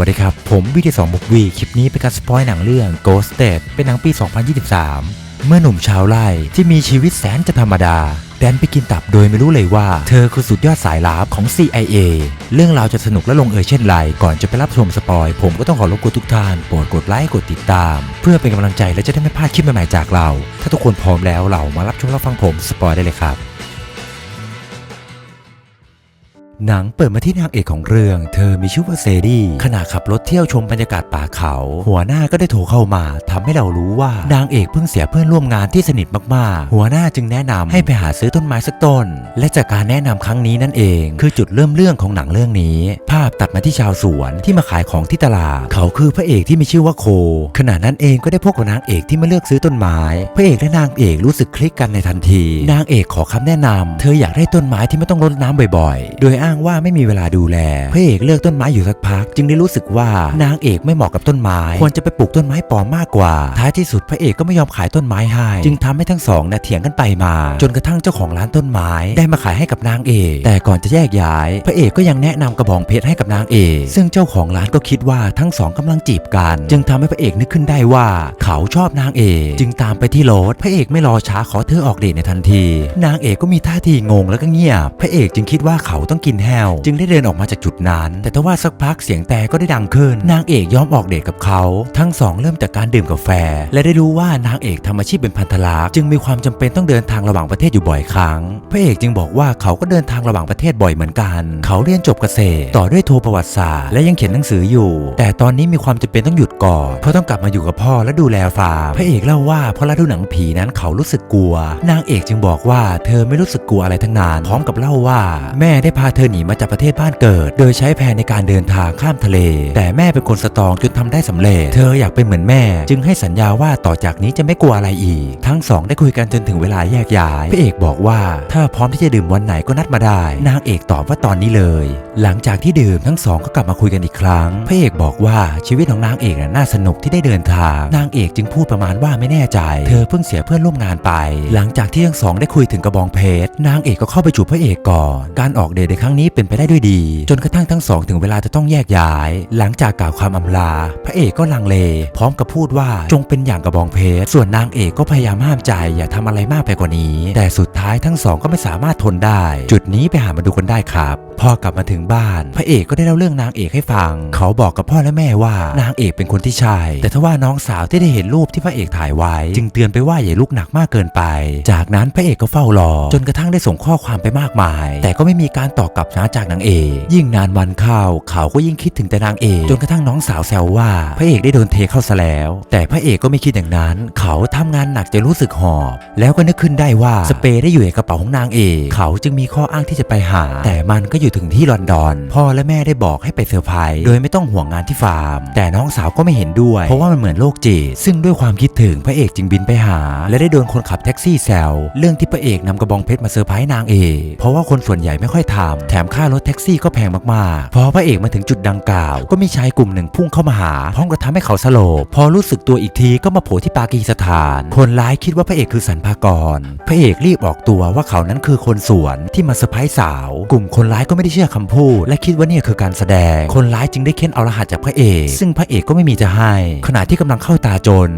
สวัสดีครับ ผมวิดีสองบุกวี คลิปนี้เป็นการสปอยหนังเรื่อง Ghosted เป็นหนังปี 2023 เมื่อหนุ่มชาวไร่ที่มีชีวิตแสนจะธรรมดา แดนไปกินตับโดยไม่รู้เลยว่า เธอคือสุดยอดสายลับของ CIA เรื่องราวจะสนุกและลงเอยเช่นไร ก่อนจะไปรับชมสปอย ผมก็ต้องขอรบกวนทุกท่าน โปรดกดไลค์กดติดตาม เพื่อเป็นกำลังใจและจะได้ไม่พลาดคลิปใหม่ๆจากเรา ถ้าทุกคนพร้อมแล้วเรามารับชมรับฟังผมสปอยได้เลยครับ หนังเปิดมาที่นางเอกของเรื่อง เธอมีชื่อว่าเซดี้ขณะขับรถเที่ยวชมบรรยากาศป่าเขา หัวหน้าก็ได้โทรเข้ามาทำให้เรารู้ว่านางเอกเพิ่งเสียเพื่อนร่วมงานที่สนิทมากๆ หัวหน้าจึงแนะนำให้ไปหาซื้อต้นไม้สักต้น และจากการแนะนำครั้งนี้นั่นเอง คือจุดเริ่มเรื่องของหนังเรื่องนี้ ภาพตัดมาที่ชาวสวนที่มาขายของที่ตลาด เขาคือพระเอกที่มีชื่อว่าโค ขณะนั้นเองก็ได้พบกับนางเอกที่มาเลือกซื้อต้นไม้ พระเอกและนางเอกรู้สึกคลิกกันในทันที นางเอกขอคำแนะนำเธออยากได้ต้นไม้ที่ไม่ต้องรดน้ำบ่อยๆ โดยอ้างว่าไม่มีเวลาดูแลพระเอกเลือกต้นไม้อยู่สักพัก จึงได้รู้สึกว่านางเอกไม่เหมาะกับต้นไม้ ควรจะไปปลูกต้นไม้ปลอมมากกว่า ท้ายที่สุดพระเอกก็ไม่ยอมขายต้นไม้ให้จึงทำให้ทั้งสองนะเถียงกันไปมา จนกระทั่งเจ้าของร้านต้นไม้ ได้มาขายให้กับนางเอก แต่ก่อนจะแยกย้าย พระเอกก็ยังแนะนำกระบองเพชรให้กับนางเอก ซึ่งเจ้าของร้านก็คิดว่าทั้งสองกำลังจีบกัน จึงทำให้พระเอกนึกขึ้นได้ว่า เขาชอบนางเอก จึงตามไปที่รถพระเอกไม่รอช้าขอเธอออกเดทในทันที นางเอกก็มีท่าทีงงแล้วก็เงียบ พระเอกจึงคิดว่าเขาต้องกินแห้วจึงได้เดินออกมาจากจุดนั้น แต่ทว่าสักพักเสียงแต่ก็ได้ดังขึ้น นางเอกยอมออกเดทกับเขา ทั้งสองเริ่มจากการดื่มกาแฟ และได้รู้ว่านางเอกทำอาชีพเป็นพันธลักษณ์จึงมีความจำเป็นต้องเดินทางระหว่างประเทศอยู่บ่อยครั้ง พระเอกจึงบอกว่าเขาก็เดินทางระหว่างประเทศบ่อยเหมือนกัน เขาเรียนจบเกษตร ต่อด้วยโทประวัติศาสตร์และยังเขียนหนังสืออยู่ แต่ตอนนี้มีความจำเป็นต้องหยุดก่อนเพราะต้องกลับมาอยู่กับพ่อและดูแลฟาร์มพระเอกเล่าว่าเพราะฤดูหนังผีนั้นเขารู้สึกกลัว นางเอกจึงบอกว่าเธอไม่รู้สึกกลัวอะไรทั้งนั้นพร้อมกับเล่าว่า แม่ได้พาเธอหนีมาจากประเทศบ้านเกิด โดยใช้แผนในการเดินทางข้ามทะเล แต่แม่เป็นคนสตรองจนทำได้สำเร็จ เธออยากเป็นเหมือนแม่ จึงให้สัญญาว่าต่อจากนี้จะไม่กลัวอะไรอีก ทั้งสองได้คุยกันจนถึงเวลาแยกย้ายพระเอกบอกว่าถ้าพร้อมที่จะดื่มวันไหนก็นัดมาได้ นางเอกตอบว่าตอนนี้เลย หลังจากที่ดื่มทั้งสองก็กลับมาคุยกันอีกครั้งพระเอกบอกว่าชีวิตของนางเอกน่ะน่าสนุกที่ได้เดินทาง นางเอกจึงพูดประมาณว่าไม่แน่ใจ เธอเพิ่งเสียเพื่อนร่วมงานไป หลังจากที่ทั้งสองได้คุยถึงกระบองเพชรนางเอกก็เข้าไปจูบพระเอกก่อนการออกเดทในครั้งนี้เป็นไปได้ด้วยดี จนกระทั่งทั้งสองถึงเวลาจะต้องแยกย้าย หลังจากกล่าวความอำลา พระเอกก็ลังเล พร้อมกับพูดว่าจงเป็นอย่างกระบองเพชรส่วนนางเอกก็พยายามห้ามใจอย่าทำอะไรมากไปกว่านี้ แต่สุดท้ายทั้งสองก็ไม่สามารถทนได้ จุดนี้ไปหามาดูกันได้ครับ พอกลับมาถึงบ้าน พระเอกก็ได้เล่าเรื่องนางเอกให้ฟัง เขาบอกกับพ่อและแม่ว่านางเอกเป็นคนที่ใช่แต่ถ้าว่าน้องสาวที่ได้เห็นรูปที่พระเอกถ่ายไว้ จึงเตือนไปว่าอย่าลุกหนักมากเกินไป จากนั้นพระเอกก็เฝ้ารอ จนกระทั่งได้ส่งข้อความไปมากมาย แต่ก็ไม่มีการตอบกลับนะจากนางเอกยิ่งนานวันเข้าเขาก็ยิ่งคิดถึงแต่นางเอกจนกระทั่งน้องสาวแซวว่าพระเอกได้โดนเทเข้าซะแล้ว แต่พระเอกก็ไม่คิดอย่างนั้น เขาทำงานหนักจะรู้สึกหอบ แล้วก็นึกขึ้นได้ว่าสเปรย์ได้อยู่ในกระเป๋าของนางเอกเขาจึงมีข้ออ้างที่จะไปหา แต่มันก็อยู่ถึงที่ลอนดอน พ่อและแม่ได้บอกให้ไปเซอร์ไพรส์โดยไม่ต้องห่วงงานที่ฟาร์ม แต่น้องสาวก็ไม่เห็นด้วย เพราะว่ามันเหมือนโรคจิตซึ่งด้วยความคิดถึงพระเอกจึงบินไปหา และได้โดนคนขับแท็กซี่แซวเรื่องที่พระเอกนำกระบองเพชรมาเซอร์ไพรส์นางเอกเพราะว่าคนส่วนใหญ่ไม่ค่อยทำแถมค่ารถแท็กซี่ก็แพงมากๆพอพระเอกมาถึงจุดดังกล่าว ก็มีชายกลุ่มหนึ่งพุ่งเข้ามาหาพร้อมกับทำให้เขาสลบพอรู้สึกตัวอีกทีก็มาโผล่ที่ปากีสถาน คนร้ายคิดว่าพระเอกคือสันพากร พระเอกรีบออกตัวว่าเขานั้นคือคนสวนที่มาเซอร์ไพรส์สาว กลุ่มคนร้ายก็ไม่ได้เชื่อคำพูด และคิดว่านี่คือการแสดง คนร้ายจึงได้เค้นเอารหัสจากพระเอก ซึ่งพระเอกก็ไม่มีจะให้ ขณะที่กำลังเข้าตาจน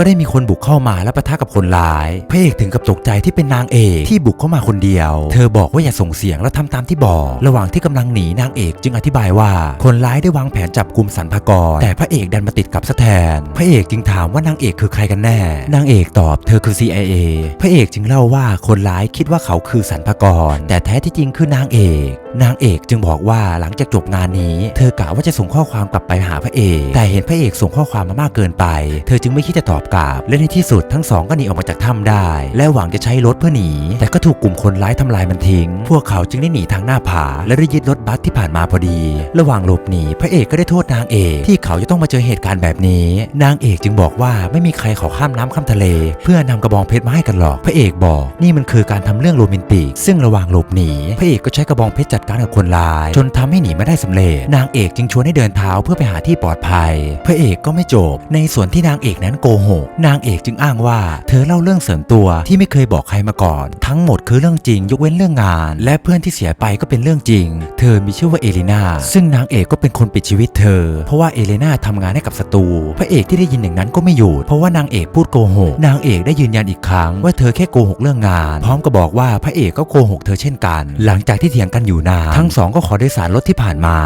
ก็ได้มีคนบุกเข้ามาและปะทะกับคนร้าย พระเอกถึงกับตกใจที่เป็นนางเอกที่บุกเข้ามาคนเดียว เธอบอกว่าอย่าส่งเสียงแล้วทำตามที่บอก ระหว่างที่กำลังหนีนางเอกจึงอธิบายว่า คนร้ายได้วางแผนจับกลุ่มสรรพากร แต่พระเอกดันมาติดกับซะแทน พระเอกจึงถามว่านางเอกคือใครกันแน่ นางเอกตอบเธอคือ CIA พระเอกจึงเล่าว่าคนร้ายคิดว่าเขาคือสรรพากร แต่แท้ที่จริงคือนางเอก นางเอกจึงบอกว่าหลังจากจบงานนี้ เธอกะว่าจะส่งข้อความกลับไปหาพระเอก แต่เห็นพระเอกส่งข้อความมามากเกินไป เธอจึงไม่คิดจะตอบกลับและในที่สุดทั้งสองก็หนีออกมาจากถ้ำได้ และหวังจะใช้รถเพื่อหนี แต่ก็ถูกกลุ่มคนร้ายทำลายมันทิ้ง พวกเขาจึงได้หนีทางหน้าผา และได้ยึดรถบัสที่ผ่านมาพอดี ระหว่างหลบหนีพระเอกก็ได้โทษนางเอกที่เขาจะต้องมาเจอเหตุการณ์แบบนี้ นางเอกจึงบอกว่าไม่มีใครขอข้ามน้ำข้ามทะเล เพื่อนำกระบองเพชรมาให้กันหรอก พระเอกบอกนี่มันคือการทำเรื่องโรแมนติก ซึ่งระหว่างหลบหนีพระเอกก็ใช้กระบองเพชรจัดการกับคนร้าย จนทำให้หนีไม่ได้สำเร็จ นางเอกจึงชวนให้เดินเท้าเพื่อไปหาที่ปลอดภัย พระเอกก็ไม่จบ ในส่วนที่นางเอกนั้นโกหกนางเอกจึงอ้างว่า เธอเล่าเรื่องเสริมตัวที่ไม่เคยบอกใครมาก่อน ทั้งหมดคือเรื่องจริง ยกเว้นเรื่องงาน และเพื่อนที่เสียไปก็เป็นเรื่องจริง เธอมีชื่อว่าเอลินาซึ่งนางเอกก็เป็นคนปิดชีวิตเธอ เพราะว่าเอเลนาทำงานให้กับศัตรูพระเอกที่ได้ยินอย่างนั้นก็ไม่หยุดเพราะว่านางเอกพูดโกหกนางเอกได้ยืนยันอีกครั้ง ว่าเธอแค่โกหกเรื่องงาน พร้อมกับบอกว่าพระเอกก็โกหกเธอเช่นกัน หลังจากที่เถียงกันอยู่นานทั้งสองก็ขอโดยสารรถที่ผ่านมา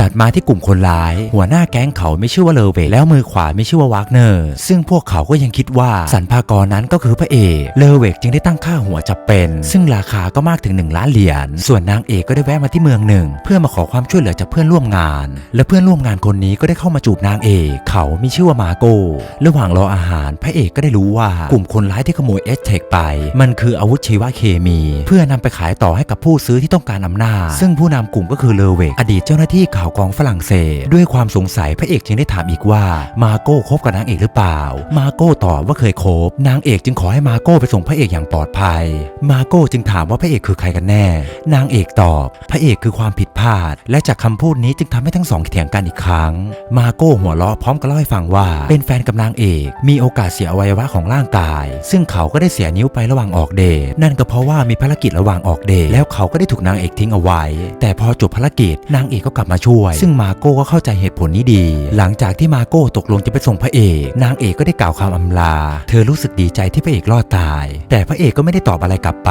ตัดมาที่กลุ่มคนร้าย หัวหน้าแก๊งเขาไม่ชื่อว่าเลเวกแล้วมือขวาไม่ชื่อว่าวากเนอร์ ซึ่งพวกเขาก็ยังคิดว่าสันพากรนั้นก็คือพระเอกเลเวกจึงได้ตั้งค่าหัวจับเป็น ซึ่งราคาก็มากถึง 1 ล้านเหรียญส่วนนางเอกก็ได้แวะมาที่เมืองหนึ่ง เพื่อมาขอความช่วยเหลือจากเพื่อนร่วมงาน และเพื่อนร่วมงานคนนี้ก็ได้เข้ามาจูบนางเอก เขามีชื่อว่ามาโกระหว่างรออาหาร พระเอกก็ได้รู้ว่ากลุ่มคนร้ายที่ขโมยเอสเทคไป มันคืออาวุธชีวเคมี เพื่อนำไปขายต่อให้กับผู้ซื้อที่ต้องการอำนาจ ซึ่งผู้นำกลุ่มก็คือเลเวกอดีตเจ้าหน้าที่ข่าวกองฝรั่งเศส ด้วยความสงสัยพระเอกจึงได้ถามอีกว่ามาโก้คบกับนางเอกหรือเปล่า มาโก้ตอบว่าเคยคบ นางเอกจึงขอให้มาโก้ไปส่งพระเอกอย่างปลอดภัย มาโก้จึงถามว่าพระเอกคือใครกันแน่ นางเอกตอบ พระเอกคือความผิดพลาด และจากคำพูดนี้จึงทำให้ทั้งสองเถียงกันอีกครั้ง มาโก้หัวเราะพร้อมกับเล่าให้ฟังว่า เป็นแฟนกับนางเอก มีโอกาสเสียอวัยวะของร่างกาย ซึ่งเขาก็ได้เสียนิ้วไประหว่างออกเดทนั่นก็เพราะว่ามีภารกิจระหว่างออกเดทแล้วเขาก็ได้ถูกนางเอกทิ้งเอาไว้ แต่พอจบภารกิจนางเอกก็กลับมาช่วยซึ่งมาโก้ก็เข้าใจเหตุผลนี้ดี หลังจากที่มาโก้ตกลงจะไปส่งพระเอก นางเอกก็ได้กล่าวคำอำลา เธอรู้สึกดีใจที่พระเอกรอดตาย แต่พระเอกก็ไม่ได้ตอบอะไรกลับไป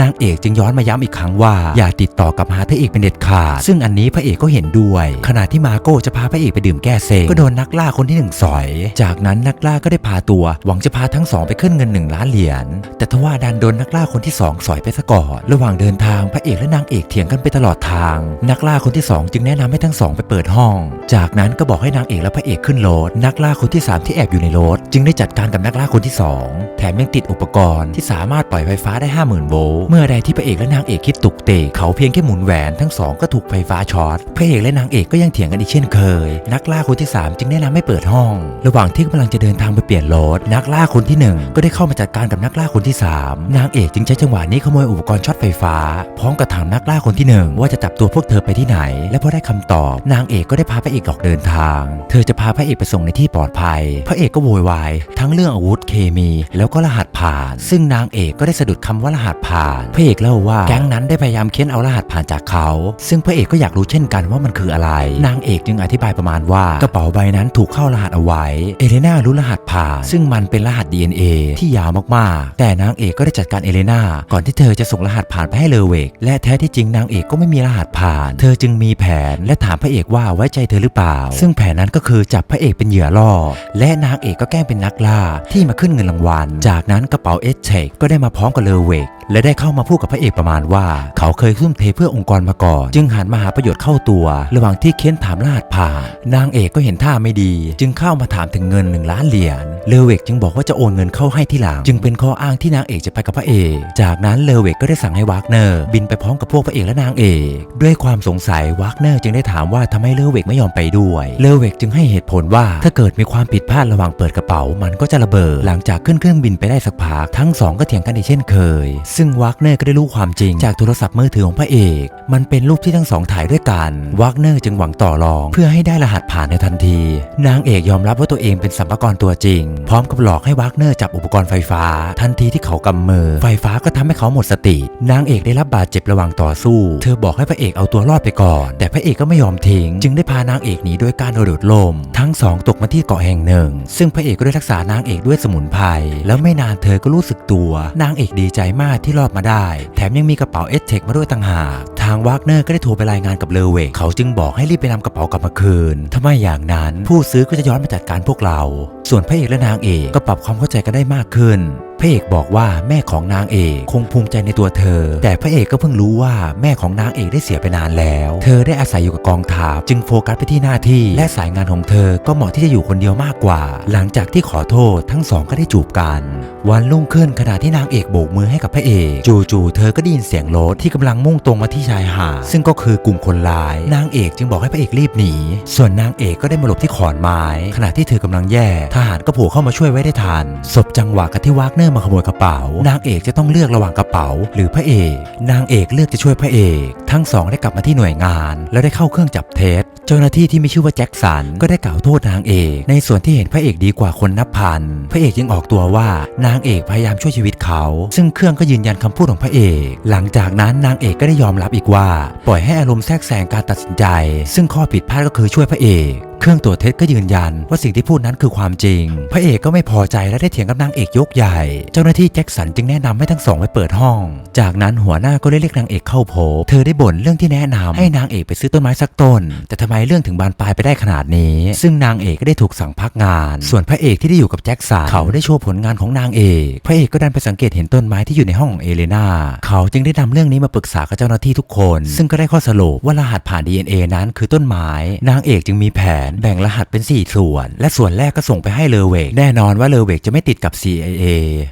นางเอกจึงย้อนมาย้ำอีกครั้งว่า อย่าติดต่อกับหาพระเอกเป็นเด็ดขาด ซึ่งอันนี้พระเอกก็เห็นด้วย ขณะที่มาโก้จะพาพระเอกไปดื่มแก้เซ็งก็โดนนักล่าคนที่หนึ่งสอย จากนั้นนักล่าก็ได้พาตัว หวังจะพาทั้งสองไปขึ้นเงินหนึ่งล้านเหรียญ แต่ทว่าดันโดนนักล่าคนที่สองสอยไปซะก่อน ระหว่างเดินทางพระเอกและนางเอกเถียงกันไปตลอดทาง นักล่าคนที่สองจึงแนะนำให้ทั้งสองไปเปิดห้อง จากนั้นก็บอกให้นางเอกและพระเอกขึ้นรถนักล่าคนที่สามที่แอบอยู่ในรถจึงได้จัดการกับนักล่าคนที่สองแถมยังติดอุปกรณ์ที่สามารถปล่อยไฟฟ้าได้ 50,000 โวลต์เมื่อใดที่พระเอกและนางเอกคิดตุกเตะเขาเพียงแค่หมุนแหวนทั้งสองก็ถูกไฟฟ้าช็อตพระเอกและนางเอกก็ยังเถียงกันอีกเช่นเคย นักล่าคนที่สามจึงแนะนำให้เปิดห้อง ระหว่างที่กำลังจะเดินทางไปเปลี่ยนรถนักล่าคนที่หนึ่งก็ได้เข้ามาจัดการกับนักล่าคนที่สามนางเอกจึงใช้จังหวะนี้ขโมยอุปกรณ์ช็อตไฟฟ้าพร้อมกับถามนักล่าคนที่หนึ่งว่าจะจับตัวพวกเธอไปที่ไหน และพอได้คำตอบ นางเอกก็ได้พาพระเอกออกเดินทาง เธอจะพาพระเอกไปส่งในที่ปลอดภัย พระเอกก็โวยวาย ทั้งเรื่องอาวุธเคมี แล้วก็รหัสผ่าน ซึ่งนางเอกก็ได้สะดุดคำว่ารหัสผ่าน พระเอกเล่าว่าแก๊งนั้นได้พยายามเค้นเอารหัสผ่านจากเขา ซึ่งพระเอกก็อยากรู้เช่นกันว่ามันคืออะไร นางเอกจึงอธิบายประมาณว่ากระเป๋าใบนั้นถูกเข้ารหัสเอาไว้ เอเลนารู้รหัสผ่าน ซึ่งมันเป็นรหัส DNA ที่ยาวมากๆ แต่นางเอกก็ได้จัดการเอเลนาก่อนที่เธอจะส่งรหัสผ่านไปให้เลเวกและแท้ที่จริงนางเอกก็ไม่มีรหัสผ่าน เธอจึงมีแผนและถามพระเอกว่าไว้ใจเธอหรือเปล่า ซึ่งแผนนั้นก็คือจับพระเอกเป็นเหยื่อล่อ และนางเอกก็แกล้งเป็นนักล่าที่มาขึ้นเงินรางวัล จากนั้นกระเป๋าเอสเทกก็ได้มาพร้อมกับเลเวกและได้เข้ามาพูดกับพระเอกประมาณว่า เขาเคยทุ่มเทเพื่อองค์กรมาก่อน จึงหันมาหาประโยชน์เข้าตัว ระหว่างที่เค้นถามรหัสผ่านนางเอกก็เห็นท่าไม่ดี จึงเข้ามาถามถึงเงินหนึ่งล้านเหรียญเลเวกจึงบอกว่าจะโอนเงินเข้าให้ที่หลัง จึงเป็นข้ออ้างที่นางเอกจะไปกับพระเอก จากนั้นเลเวกก็ได้สั่งให้วากเนอร์บินไปพร้อมกับพวกพระเอกและนางเอกด้วยความสงสัยวากเนอร์จึงได้ถามว่าทำไมเลเวกไม่ยอมไปด้วยเลเวกจึงให้เหตุผลว่าถ้าเกิดมีความผิดพลาดระหว่างเปิดกระเป๋ามันก็จะระเบิด หลังจากขึ้นเครื่องบินไปได้สักพักทั้งสองก็เถียงกันอีกเช่นเคยซึ่งวากเนอร์ก็ได้รู้ความจริง จากโทรศัพท์มือถือของพระเอก มันเป็นรูปที่ทั้งสองถ่ายด้วยกันวากเนอร์จึงหวังต่อรอง เพื่อให้ได้รหัสผ่านในทันที นางเอกยอมรับว่าตัวเองเป็นสัมภากระตัวจริง พร้อมกับหลอกให้วากเนอร์จับอุปกรณ์ไฟฟ้า ทันทีที่เขากำมือ ไฟฟ้าก็ทำให้เขาหมดสติ นางเอกได้รับบาดเจ็บระหว่างต่อสู้ เธอบอกให้พระเอกเอาตัวรอดไปก่อน แต่พระเอกก็ไม่ยอมทิ้ง จึงได้พานางเอกหนีโดยการโดดล่ม ทั้งสองตกมาที่เกาะแห่งหนึ่ง ซึ่งพระเอกก็ได้รักษานางเอกด้วยสมุนไพร แล้วไม่นานเธอก็รู้สึกตัว นางเอกดีใจมากที่รอดมาได้ แถมยังมีกระเป๋าเอสเทคมาด้วยต่างหาก ทางวากเนอร์ก็ได้โทรไปรายงานกับเลเวกเขาจึงบอกให้รีบไปนำกระเป๋ากลับมาคืนถ้าไม่อย่างนั้น ผู้ซื้อก็จะย้อนมาจัดการพวกเรา ส่วนพระเอกและนางเอกก็ปรับความเข้าใจกันได้มากขึ้นพระเอกบอกว่าแม่ของนางเอกคงภูมิใจในตัวเธอ แต่พระเอกก็เพิ่งรู้ว่าแม่ของนางเอกได้เสียไปนานแล้ว เธอได้อาศัยอยู่กับกองทัพจึงโฟกัสไปที่หน้าที่และสายงานของเธอก็เหมาะที่จะอยู่คนเดียวมากกว่า หลังจากที่ขอโทษทั้งสองก็ได้จูบกัน วันรุ่งขึ้นขณะที่นางเอกโบกมือให้กับพระเอก จู่ๆเธอก็ได้ยินเสียงรถที่กำลังมุ่งตรงมาที่ชายหาดซึ่งก็คือกลุ่มคนร้าย นางเอกจึงบอกให้พระเอกรีบหนี ส่วนนางเอกก็ได้มาหลบที่ขอนไม้ ขณะที่เธอกำลังแย่ ทหารก็โผล่เข้ามาช่วยไว้ได้ทันศพจังหวะกับที่วากนอร์มาขโมยกระเป๋า นางเอกจะต้องเลือกระหว่างกระเป๋า หรือพระเอก นางเอกเลือกจะช่วยพระเอก ทั้งสองได้กลับมาที่หน่วยงาน แล้วได้เข้าเครื่องจับเท็จเจ้าหน้าที่ที่มีชื่อว่าแจ็คสันก็ได้กล่าวโทษนางเอก ในส่วนที่เห็นพระเอกดีกว่าคนนับพัน พระเอกยังออกตัวว่านางเอกพยายามช่วยชีวิตเขา ซึ่งเครื่องก็ยืนยันคำพูดของพระเอก หลังจากนั้นนางเอกก็ได้ยอมรับอีกว่า ปล่อยให้อารมณ์แทรกแซงการตัดสินใจ ซึ่งข้อผิดพลาดก็คือช่วยพระเอก เครื่องตรวจเท็จก็ยืนยัน ว่าสิ่งที่พูดนั้นคือความจริง พระเอกก็ไม่พอใจและได้เถียงกับนางเอกยกใหญ่ เจ้าหน้าที่แจ็คสันจึงแนะนำให้ทั้งสองไปเปิดห้อง จากนั้นหัวหน้าก็ได้เรียกนางเอกเข้าพบเธอได้บ่นเรื่องที่แนะนำให้นางเอกไปซื้อต้นไม้สักต้น แต่ทำไมเรื่องถึงบานปลายไปได้ขนาดนี้ ซึ่งนางเอกก็ได้ถูกสั่งพักงาน ส่วนพระเอกที่ได้อยู่กับแจ็คสันเขาได้โชว์ผลงานของนางเอก พระเอกก็ดันไปสังเกตเห็นต้นไม้ที่อยู่ในห้องของเอเลนาเขาจึงได้นำเรื่องนี้มาปรึกษากับเจ้าหน้าที่ทุกคน ซึ่งก็ได้ข้อสรุปว่ารหัสผ่าน DNA นั้นคือต้นไม้ นางเอกจึงมีแผนแบ่งรหัสเป็น 4 ส่วน และส่วนแรกก็ส่งไปให้เลอเวก แน่นอนว่าเลอเวกจะไม่ติดกับ CIA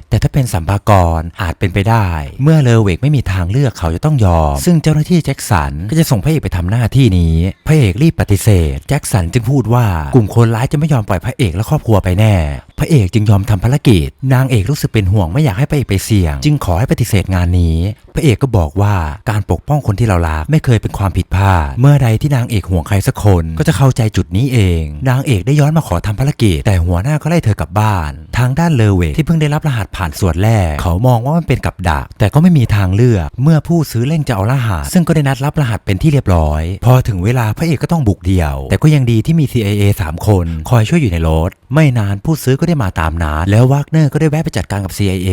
แต่ถ้าเป็นสัมภากรอาจเป็นไปได้ เมื่อเลอเวกไม่มีทางเลือกเขาจะต้องยอม ซึ่งเจ้าหน้าที่แจ็คสันก็จะส่งพระเอกไปทำหน้าที่นี้พระเอกรีบปฏิเสธ แจ็คสันจึงพูดว่ากลุ่มคนร้ายจะไม่ยอมปล่อยพระเอกและครอบครัวไปแน่ พระเอกจึงยอมทำภารกิจ นางเอกรู้สึกเป็นห่วงไม่อยากให้พระเอกไปเสี่ยง จึงขอให้ปฏิเสธงานนี้ พระเอกก็บอกว่าการปกป้องคนที่เรารักไม่เคยเป็นความผิดพลาด เมื่อใดที่นางเอกห่วงใครสักคนก็จะเข้าใจจุดนี้เอง นางเอกได้ย้อนมาขอทำภารกิจ แต่หัวหน้าก็ไล่เธอกลับบ้าน ทางด้านเลเวกที่เพิ่งได้รับรหัสผ่านส่วนแรก เขามองว่ามันเป็นกับดัก แต่ก็ไม่มีทางเลือก เมื่อผู้ซื้อเร่งจะเอารหัส ซึ่งก็ได้นัดรับรหัสเป็นที่เรียบร้อย พอถึงเวลาพระเอกก็ต้องบุกเดี่ยว แต่ก็ยังดีที่มี CIA 3 คน คอยช่วยอยู่ในรถ ไม่นานผู้ซื้อก็ไได้มาตามนัดแล้ววากเนอร์ก็ได้แวะไปจัดการกับ CIA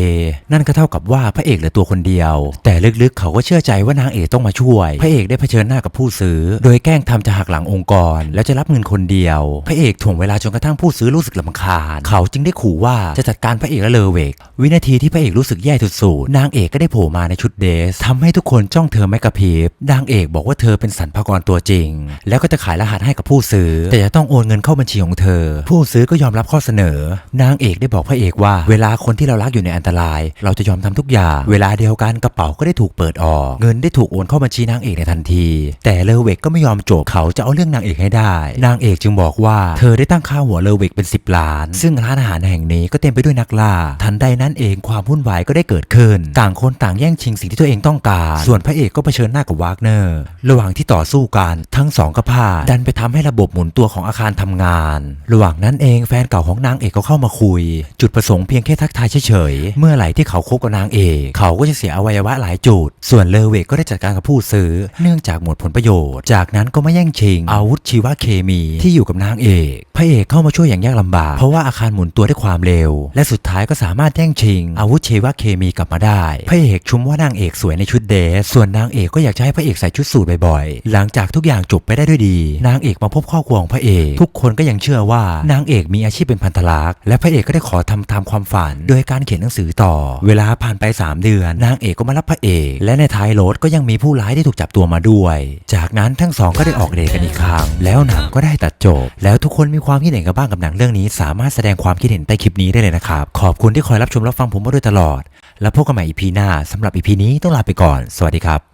นั่นก็เท่ากับว่าพระเอกเหลือตัวคนเดียว แต่ลึกๆเขาก็เชื่อใจว่านางเอกต้องมาช่วย พระเอกได้เผชิญหน้ากับผู้ซื้อ โดยแกล้งทำจะหักหลังองค์กร แล้วจะรับเงินคนเดียว พระเอกถ่วงเวลาจนกระทั่งผู้ซื้อรู้สึกลำคาญ เขาจึงได้ขู่ว่าจะจัดการพระเอกและเลเวก วินาทีที่พระเอกรู้สึกแย่สุดๆนางเอกก็ได้โผล่มาในชุดเดรสทำให้ทุกคนจ้องเธอไม่กระพริบนางเอกบอกว่าเธอเป็นสรรพากรตัวจริง แล้วก็จะขายรหัสให้กับผู้ซื้อ แต่จะต้องโอนเงินเข้าบัญชีของเธอ ผู้ซื้อก็ยอมรับข้อเสนอนางเอกได้บอกพระเอกว่า เวลาคนที่เรารักอยู่ในอันตราย เราจะยอมทำทุกอย่าง เวลาเดียวกันกระเป๋าก็ได้ถูกเปิดออก เงินได้ถูกโอนเข้าบัญชีนางเอกในทันที แต่เลอเวกก็ไม่ยอมจบเขาจะเอาเรื่องนางเอกให้ได้ นางเอกจึงบอกว่าเธอได้ตั้งค่าหัวเลอเวกเป็น 10 ล้าน ซึ่งร้านอาหารแห่งนี้ก็เต็มไปด้วยนักล่า ทันใดนั้นเองความวุ่นวายก็ได้เกิดขึ้น ต่างคนต่างแย่งชิงสิ่งที่ตัวเองต้องการ ส่วนพระเอกก็เผชิญหน้ากับวากเนอร์ ระหว่างที่ต่อสู้กันทั้งสองก็พลาดดันไปทำให้ระบบหมุนตัวของอาคารทำงาน ระหว่างนั้นเองแฟนเก่าของนางเอกก็เข้ามาคุย จุดประสงค์เพียงแค่ทักทายเฉยๆ เมื่อไหร่ที่เขาคบกับนางเอกเขาก็จะเสียอวัยวะหลายจุด ส่วนเลเวกก็ได้จัดการกับผู้ซื้อ เนื่องจากหมดผลประโยชน์ จากนั้นก็มาแย่งชิง อาวุธชีวเคมีที่อยู่กับนางเอกพระเอกเข้ามาช่วยอย่างยากลำบาก เพราะว่าอาคารหมุนตัวด้วยความเร็ว และสุดท้ายก็สามารถแย่งชิง อาวุธชีวเคมีกลับมาได้ พระเอกชมว่านางเอกสวยในชุดเดรสส่วนนางเอกก็อยากจะให้พระเอกใส่ชุดสูทบ่อยๆ หลังจากทุกอย่างจบไปได้ด้วยดี นางเอกมาพบครอบครัวของพระเอก ทุกคนก็ยังเชื่อว่านางเอกมีอาชีพเป็นพันธลักษและพระเอกก็ได้ขอทำตามความฝัน โดยการเขียนหนังสือต่อ เวลาผ่านไป 3 เดือน นางเอกก็มารับพระเอก และในท้ายรถก็ยังมีผู้ร้ายที่ถูกจับตัวมาด้วย จากนั้นทั้งสองก็ได้ออกเดทกันอีกครั้ง แล้วหนังก็ได้ตัดจบ แล้วทุกคนมีความคิดเห็นกันบ้างกับหนังเรื่องนี้ สามารถแสดงความคิดเห็นใต้คลิปนี้ได้เลยนะครับ ขอบคุณที่คอยรับชมรับฟังผมมาโดยตลอด แล้วพบกันใหม่ EP หน้าสำหรับ EP นี้ต้องลาไปก่อน สวัสดีครับ